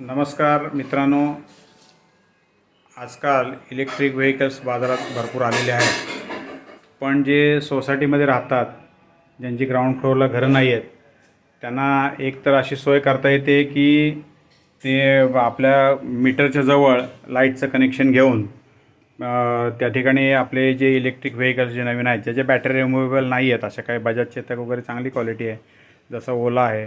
नमस्कार मित्रांनो. आजकाल इलेक्ट्रिक व्हेकल्स बाजारात भरपूर आलेले आहेत. पण जे सोसायटीमध्ये राहतात ज्यांची ग्राउंड फ्लोअरला घरं नाही आहेत त्यांना एक तर अशी सोय करता येते की ते आपल्या मीटरच्या जवळ लाईटचं कनेक्शन घेऊन त्या ठिकाणी आपले जे इलेक्ट्रिक व्हेकल्स जे नवीन आहेत ज्याचे बॅटरी रिमुवेबल नाही आहेत अशा काही बजाज चेतक वगैरे चांगली क्वालिटी आहे. जसं ओला आहे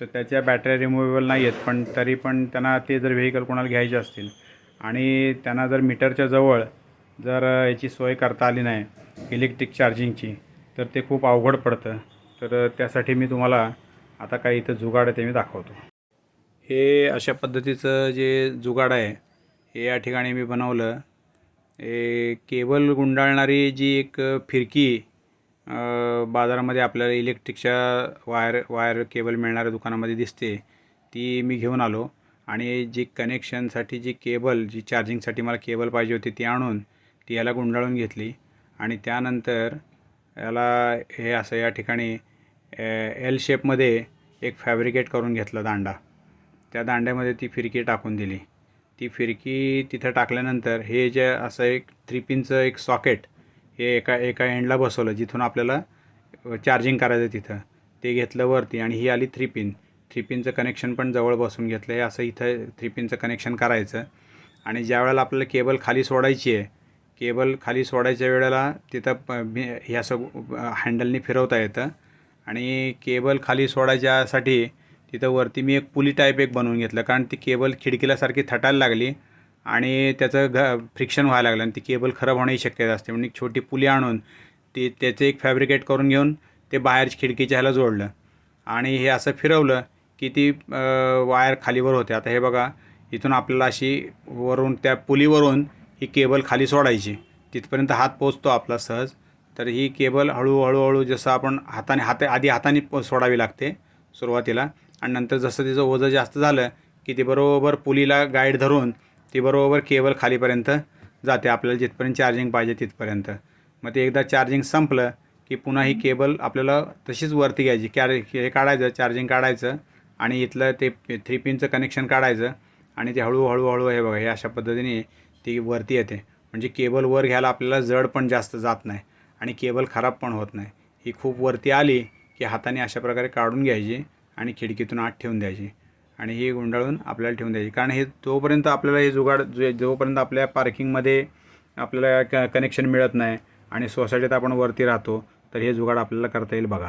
तर त्याच्या बॅटऱ्या रिमुवेबल नाही आहेत पण तरी पण त्यांना ते जर व्हेकल कोणाला घ्यायचे असतील आणि त्यांना जर मीटरच्या जवळ जर याची सोय करता आली नाही इलेक्ट्रिक चार्जिंगची तर ते खूप अवघड पडतं. तर त्यासाठी मी तुम्हाला आता काही इथं जुगाड आहे ते मी दाखवतो. हे अशा पद्धतीचं जे जुगाड आहे हे या ठिकाणी मी बनवलं. हे केबल गुंडाळणारी जी एक फिरकी बाजारामध्ये आपल्याला इलेक्ट्रिकच्या वायर वायर केबल मिळणाऱ्या दुकानामध्ये दिसते ती मी घेऊन आलो. आणि जी कनेक्शनसाठी जी केबल जी चार्जिंगसाठी मला केबल पाहिजे होती ती आणून ती याला गुंडाळून घेतली. आणि त्यानंतर याला हे असं या ठिकाणी एल शेपमध्ये एक फॅब्रिकेट करून घेतला दांडा. त्या दांड्यामध्ये ती फिरकी टाकून दिली. ती फिरकी तिथं टाकल्यानंतर हे जे असं एक थ्री पिनचं एक सॉकेट हे एका एका एंडला बसवलं जिथून आपल्याला चार्जिंग करायचं तिथं. ते घेतलं वरती आणि ही आली थ्री पिन थ्री पिनचं कनेक्शन पण जवळ बसून घेतलं आहे असं इथं थ्री पिनचं कनेक्शन करायचं. आणि ज्या वेळेला आपल्याला केबल खाली सोडायची आहे केबल खाली सोडायच्या वेळेला तिथं प सग हे हँडलनी फिरवता येतं. आणि केबल खाली सोडायच्यासाठी तिथं वरती मी एक पुली टाईप एक बनवून घेतलं. कारण ती केबल खिडकीलासारखी थटायला लागली. आणि त्याचं घ फ्रिक्शन व्हायला लागलं आणि ती केबल खराब होण्याची शक्यता असते. म्हणून एक छोटी पुली आणून ती त्याचं एक फॅब्रिकेट करून घेऊन ते बाहेर खिडकीच्या ह्याला जोडलं. आणि हे असं फिरवलं की ती वायर खालीवर होते. आता हे बघा इथून आपल्याला अशी वरून त्या पुलीवरून ही केबल खाली सोडायची. तिथपर्यंत हात पोचतो आपला सहज. तर ही केबल हळूहळूहळू जसं आपण हाताने हात आधी हाताने प- सोडावी लागते सुरुवातीला. आणि नंतर जसं तिचं ओझं जास्त झालं की ते बरोबर पुलीला गाईड धरून ती बरोबर केबल खालीपर्यंत जाते. आपल्याला जिथपर्यंत चार्जिंग पाहिजे तिथपर्यंत. मग ते एकदा चार्जिंग संपलं की पुन्हा ही केबल आपल्याला तशीच वरती घ्यायची. कॅर हे काढायचं चार्जिंग काढायचं आणि इथलं ते थ्री पिनचं कनेक्शन काढायचं आणि ते हळूहळू हळू हे बघा हे अशा पद्धतीने ती वरती येते. म्हणजे केबल वर घ्यायला आपल्याला जड पण जास्त जात नाही आणि केबल खराब पण होत नाही. ही खूप वरती आली की हाताने अशा प्रकारे काढून घ्यायची आणि खिडकीतून आत ठेवून द्यायची. आणि ही गुंडाळून आपल्याला ठेवून द्यायची. कारण हे तोपर्यंत आपल्याला हे जुगाड जो जोपर्यंत आपल्या पार्किंगमध्ये आपल्याला क कनेक्शन मिळत नाही आणि सोसायटीत आपण वरती राहतो तर हे जुगाड आपल्याला करता येईल बघा.